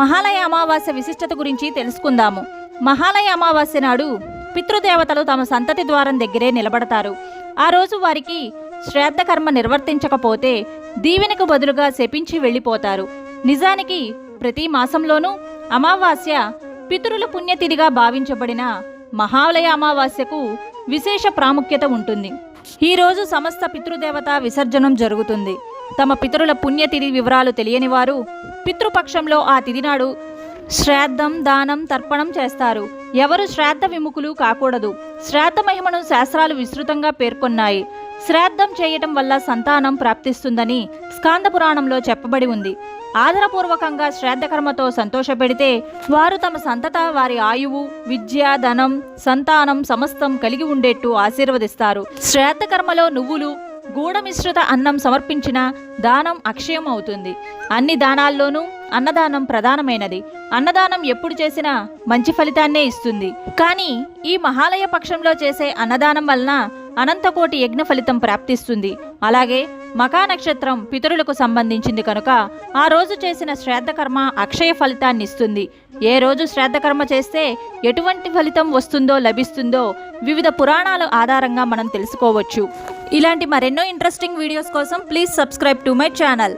మహాలయ అమావాస్య విశిష్టత గురించి తెలుసుకుందాము. మహాలయ అమావాస్య నాడు పితృదేవతలు తమ సంతతి ద్వారం దగ్గరే నిలబడతారు. ఆ రోజు వారికి శ్రాద్ధ కర్మ నిర్వర్తించకపోతే దీవెనకు బదులుగా శపించి వెళ్ళిపోతారు. నిజానికి ప్రతి మాసంలోనూ అమావాస్య పితరుల పుణ్యతిథిగా భావించబడిన మహాలయ అమావాస్యకు విశేష ప్రాముఖ్యత ఉంటుంది. ఈ రోజు సమస్త పితృదేవత విసర్జనం జరుగుతుంది. తమ పితరుల పుణ్యతిథి వివరాలు తెలియని వారు పితృపక్షంలో ఆ తిథినాడు శ్రాద్ధం దానం తర్పణం చేస్తారు. ఎవరు శ్రాద్ధ విముఖులు కాకూడదు. శ్రాద్ధ మహిమను శాస్త్రాలు విస్తృతంగా పేర్కొన్నాయి. శ్రాద్ధం చేయటం వల్ల సంతానం ప్రాప్తిస్తుందని స్కాంద పురాణంలో చెప్పబడి ఉంది. ఆదరపూర్వకంగా శ్రాద్ధకర్మతో సంతోషపెడితే వారు తమ సంతత వారి ఆయువు విద్య ధనం సంతానం సమస్తం కలిగి ఉండేట్టు ఆశీర్వదిస్తారు. శ్రాద్ధకర్మలో నువ్వులు గూఢమిశ్రిత అన్నం సమర్పించిన దానం అక్షయం అవుతుంది. అన్ని దానాల్లోనూ అన్నదానం ప్రధానమైనది. అన్నదానం ఎప్పుడు చేసినా మంచి ఫలితాన్నే ఇస్తుంది. కానీ ఈ మహాలయ పక్షంలో చేసే అన్నదానం వలన అనంతకోటి యజ్ఞ ఫలితం ప్రాప్తిస్తుంది. అలాగే మకా నక్షత్రం పితరులకు సంబంధించింది కనుక ఆ రోజు చేసిన శ్రాద్ధకర్మ అక్షయ ఫలితాన్ని ఇస్తుంది. ఏ రోజు శ్రాద్ధకర్మ చేస్తే ఎటువంటి ఫలితం వస్తుందో లభిస్తుందో వివిధ పురాణాల ఆధారంగా మనం తెలుసుకోవచ్చు. ఇలాంటి మరెన్నో ఇంట్రెస్టింగ్ వీడియోస్ కోసం please subscribe to my channel.